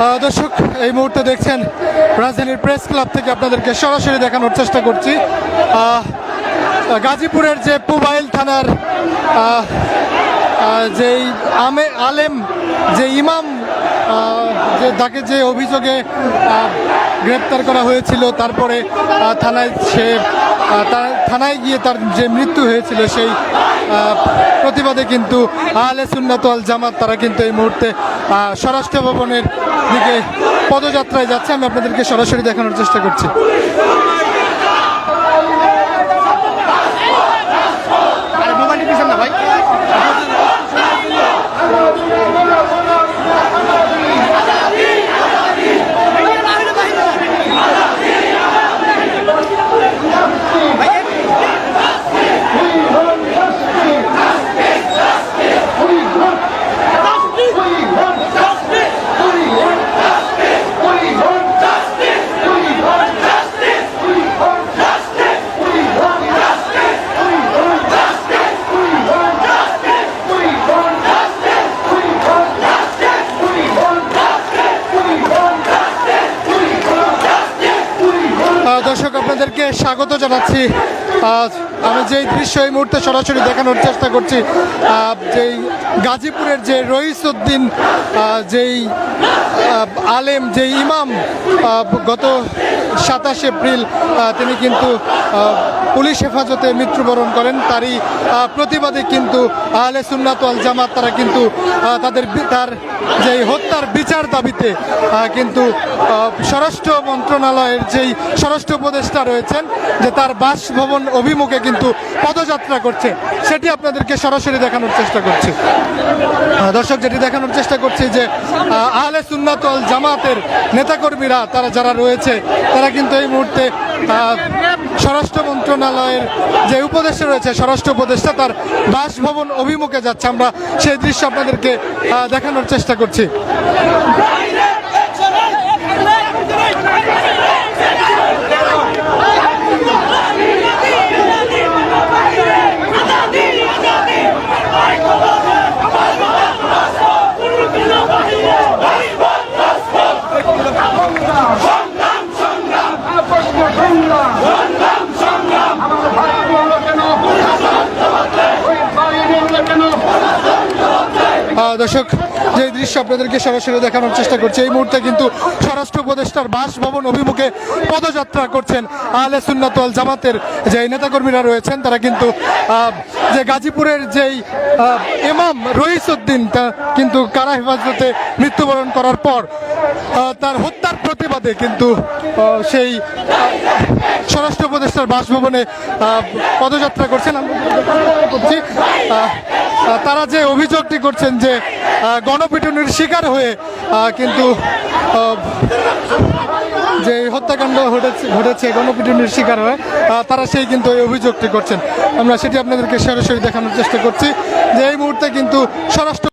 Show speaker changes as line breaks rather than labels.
দর্শক, এই মুহূর্তে দেখছেন রাজধানীর প্রেস ক্লাব থেকে আপনাদেরকে সরাসরি দেখানোর চেষ্টা করছি। গাজীপুরের যে পুবাইল থানার যেই আমে আলেম, যে ইমাম যে তাকে যে অভিযোগে গ্রেপ্তার করা হয়েছিল, তারপরে থানায় সে থানায় গিয়ে তার যে মৃত্যু হয়েছিল, সেই প্রতিবাদে কিন্তু আলে সুন্নাত আল জামাত তারা কিন্তু এই মুহূর্তে স্বরাষ্ট্র ভবনের দিকে পদযাত্রায় যাচ্ছে। আমি আপনাদেরকে সরাসরি দেখানোর চেষ্টা করছি। আপনাদেরকে স্বাগত জানাচ্ছি। আমি যেই দৃশ্য এই মুহূর্তে সরাসরি দেখানোর চেষ্টা করছি যেই গাজীপুরের যে রইসুদ্দিন যেই আলেম, যেই ইমাম গত সাতাশ এপ্রিল তিনি কিন্তু পুলিশ হেফাজতে মৃত্যুবরণ করেন। তারই প্রতিবাদে কিন্তু আহলে সুন্নাত আল জামাত তারা কিন্তু তাদের তার যে হত্যার বিচার দাবিতে কিন্তু স্বরাষ্ট্র মন্ত্রণালয়ের যেই স্বরাষ্ট্র উপদেষ্টা রয়েছেন যে তার বাসভবন অভিমুখে কিন্তু পদযাত্রা করছে সেটি আপনাদেরকে সরাসরি দেখানোর চেষ্টা করছি। দর্শক যেটি দেখানোর চেষ্টা করছি যে আহ, আহলে সুন্নাত আল জামাতের নেতাকর্মীরা তারা যারা রয়েছে তারা কিন্তু এই মুহূর্তে স্বরাষ্ট্র মন্ত্রণালয়ের যে উপদেষ্টা রয়েছে, স্বরাষ্ট্র উপদেষ্টা তার বাসভবন অভিমুখে যাচ্ছে। আমরা সেই দৃশ্য আপনাদেরকে দেখানোর চেষ্টা করছি। দর্শক যে দৃশ্য আপনাদেরকে সরাসরি দেখানোর চেষ্টা করছি এই মুহূর্তে কিন্তু স্বরাষ্ট্র উপদেষ্টার বাসভবন অভিমুখে পদযাত্রা করছেন আল জামাতের যে নেতাকর্মীরা রয়েছেন তারা কিন্তু যে গাজীপুরের যেই আহ, ইমাম রইসুদ্দিন তা কিন্তু কারা হেফাজতে মৃত্যুবরণ করার পর তার হত্যার প্রতিবাদে কিন্তু সেই স্বরাষ্ট্র উপদেষ্টার বাসভবনে পদযাত্রা করছেন। আমরা করছি তারা যে অভিযোগটি করছেন যে গণপিটুনির শিকার হয়ে কিন্তু যে হত্যাকাণ্ড ঘটেছে ঘটেছে, গণপিটুনির শিকার হয়ে তারা সেই কিন্তু এই অভিযোগটি করছেন। আমরা সেটি আপনাদেরকে সরাসরি দেখানোর চেষ্টা করছি যে এই মুহূর্তে কিন্তু স্বরাষ্ট্র